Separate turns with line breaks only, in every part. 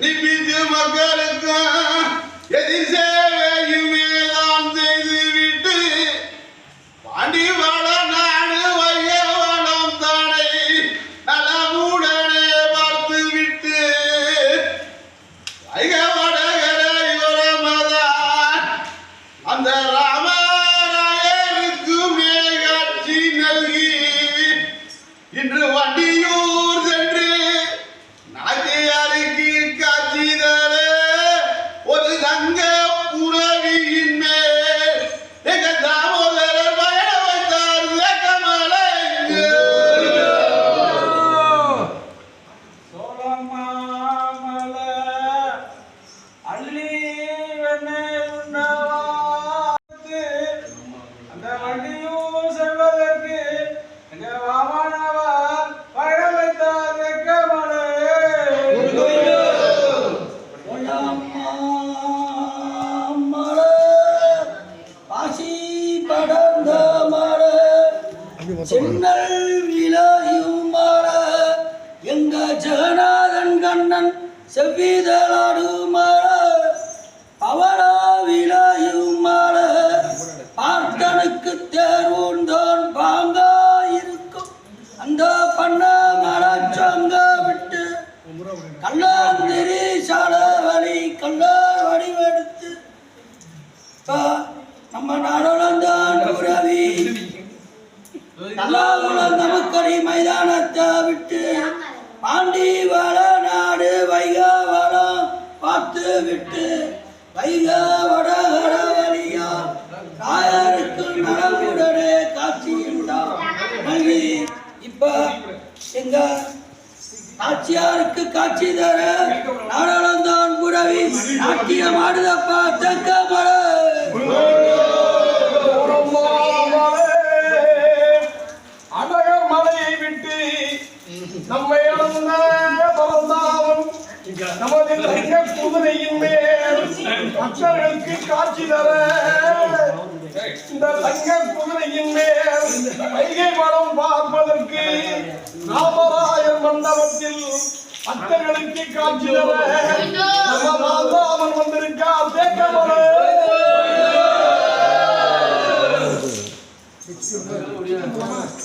నిబిదు మగ్గలక ఎదిరి இந்த வண்டியும் செல்வதற்கு எங்க வாமானாவா பயணம் வைத்தார்
வெக்கமனே. சென்னல் விலாயும் மாற எங்க ஜெகநாதன் கண்ணன் செவ்விதலாடுமா விட்டு வைகாவடவழியா தாயாருக்கு நலமுடனே காட்சியுண்டாம். நன்றி இப்ப எங்க ஆட்சியாருக்கு காட்சி தர நாடாளந்தான் புறவி நாட்டியம் ஆடுதப்பா தங்கமலை
அழகமலையை விட்டு நம்மை அளந்த நமது நிறைய குதிரையின் மேல். பக்தர்களுக்கு காட்சி தர. இந்த தங்க குதிரையின் மேல். வைகை மரம் பார்ப்பதற்கு ராமராயர் மண்டபத்தில் பக்தர்களுக்கு காட்சி தர. நம்ம ராமன் வந்திருக்கார்
தேக்கமரன்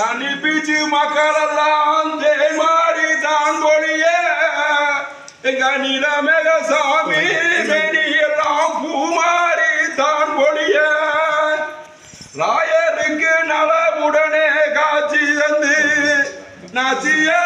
சனி பீச்சு மக்களெல்லாம் தேன்மாடி தான் ஒழிய எங்க நிலமேக சாமி மெடியெல்லாம் பூமாறி தான் ஒழிய ராயருக்கு நலவுடனே காட்சி தந்து நாச்சியா